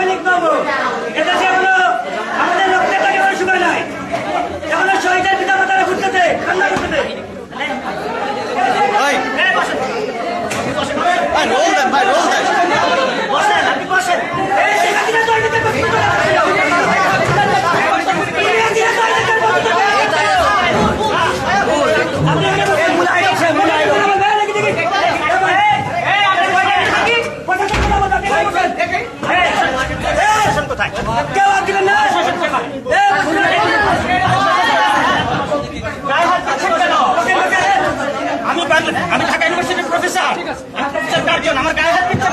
Dominic Novo. আমি ঢাকা ইউনিভার্সিটির professor. আমি প্রফেসর আমার গায়ে হাত দিচ্ছেন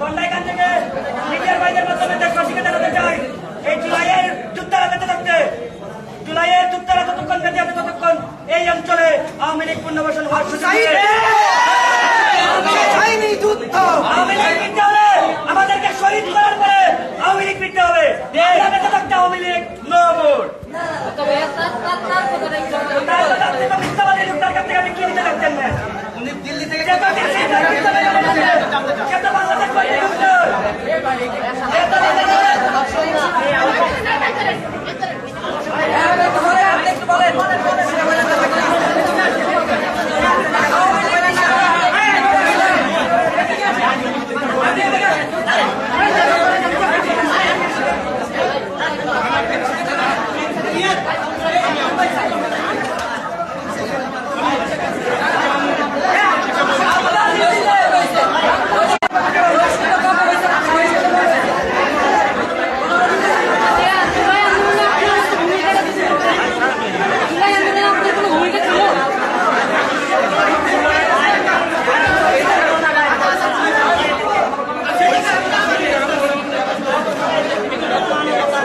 গন্ডাইখান থেকে নিজের ভাইদের মাধ্যমে দেশবাসীকে এই অঞ্চলে আওয়ামী লীগ পুনর্বাসন হওয়ার আমাদেরকে শহীদ করার পরে আওয়ামী লীগ ফিরতে হবে। বেঁচে থাকতে